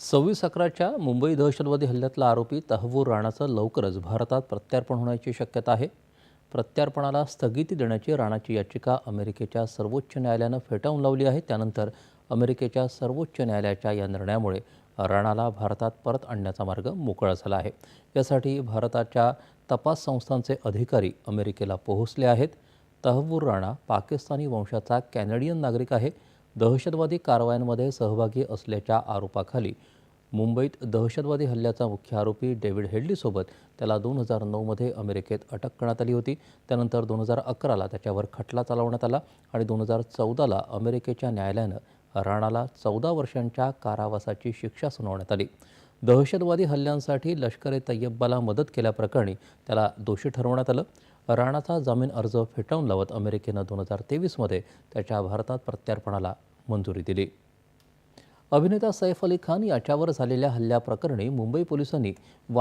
सव्वीस अकराच्या मुंबई दहशतवादी हल्ल्यातला आरोपी तहवूर राणाचं लवकरच भारतात प्रत्यार्पण होण्याची शक्यता आहे. प्रत्यार्पणाला स्थगिती देण्याची राणाची याचिका अमेरिकेच्या सर्वोच्च न्यायालयानं फेटाळून लावली आहे. त्यानंतर अमेरिकेच्या सर्वोच्च न्यायालयाच्या या निर्णयामुळे राणाला भारतात परत आणण्याचा मार्ग मोकळा झाला आहे. यासाठी भारताच्या तपास संस्थांचे अधिकारी अमेरिकेला पोहोचले आहेत. तहवूर राणा पाकिस्तानी वंशाचा कॅनेडियन नागरिक आहे. दहशतवादी कारवायांमध्ये सहभागी असल्याच्या आरोपाखाली मुंबईत दहशतवादी हल्ल्याचा मुख्य आरोपी डेव्हिड हेडलीसोबत त्याला दोन हजार नऊमध्ये अमेरिकेत अटक करण्यात आली होती. त्यानंतर दोन हजार अकराला त्याच्यावर खटला चालवण्यात आला आणि दोन हजार चौदाला अमेरिकेच्या न्यायालयानं राणाला चौदा वर्षांच्या कारावासाची शिक्षा सुनावण्यात आली. दहशतवादी हल्ल्यांसाठी लष्कर ए तय्यब्बाला मदत केल्याप्रकरणी त्याला दोषी ठरवण्यात आलं. राणाचा जामीन अर्ज फेटाळून लावत अमेरिकेनं दोन हजार तेवीसमध्ये त्याच्या भारतात प्रत्यार्पणाला मंजुरी दिली. अभिनेता सैफ अली खान याच्यावर झालेल्या हल्ल्याप्रकरणी मुंबई पोलिसांनी वा